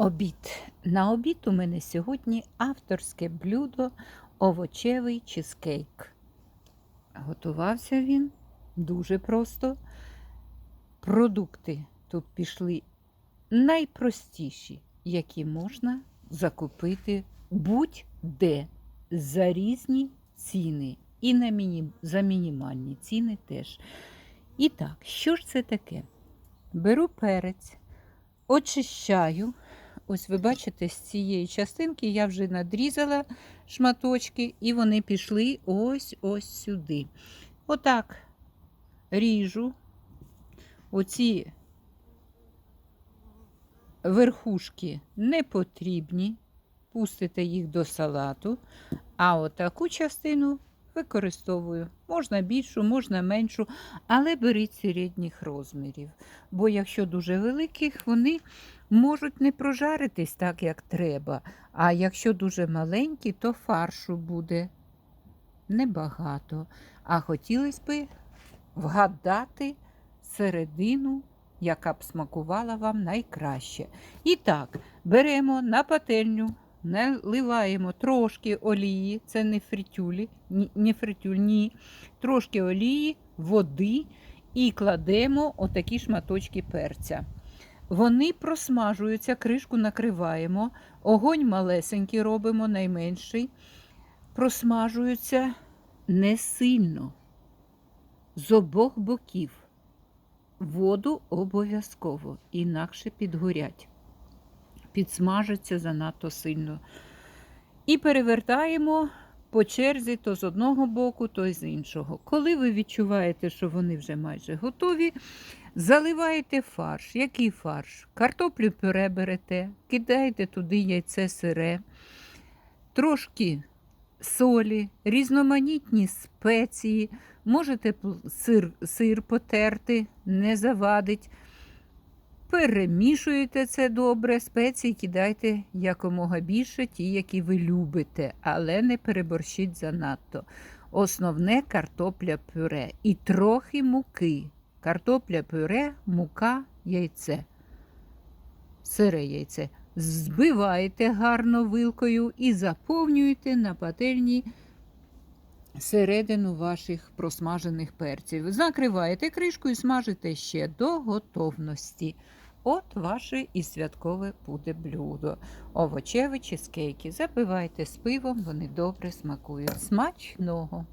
Обід. На обід у мене сьогодні авторське блюдо овочевий чизкейк. Готувався він дуже просто. Продукти тут пішли найпростіші, які можна закупити будь-де за різні ціни. І на міні... за мінімальні ціни теж. І так, що ж це таке? Беру перець, очищаю. Ось ви бачите, з цієї частинки я вже надрізала шматочки, і вони пішли ось ось сюди. Отак ріжу оці верхушки не потрібні, пустите їх до салату, а отаку частину використовую. Можна більшу, можна меншу, але беріть середніх розмірів. Бо якщо дуже великих, вони можуть не прожаритись так, як треба. А якщо дуже маленькі, то фаршу буде небагато. А хотілося б вгадати середину, яка б смакувала вам найкраще. І так, беремо на пательню, наливаємо трошки олії, це не фритюлі, не фритюль, ні, трошки олії, води і кладемо отакі шматочки перця. Вони просмажуються, кришку накриваємо, огонь малесенький робимо, найменший. Просмажуються не сильно, з обох боків. Воду обов'язково, інакше підгорять. Підсмажаться занадто сильно. І перевертаємо по черзі то з одного боку, то з іншого. Коли ви відчуваєте, що вони вже майже готові, заливаєте фарш. Який фарш? Картоплю пюре берете, кидаєте туди яйце сире, трошки солі, різноманітні спеції. Можете сир, сир потерти, не завадить. Перемішуєте це добре, спеції кидайте якомога більше, ті, які ви любите, але не переборщіть занадто. Основне картопля пюре і трохи муки. Картопля пюре, мука, яйце. Сире яйце. Збиваєте гарно вилкою і заповнюєте на пательні середину ваших просмажених перців. Закриваєте кришку і смажите ще до готовності. От ваше і святкове буде блюдо. Овочеві чизкейки. Запивайте з пивом, вони добре смакують. Смачного!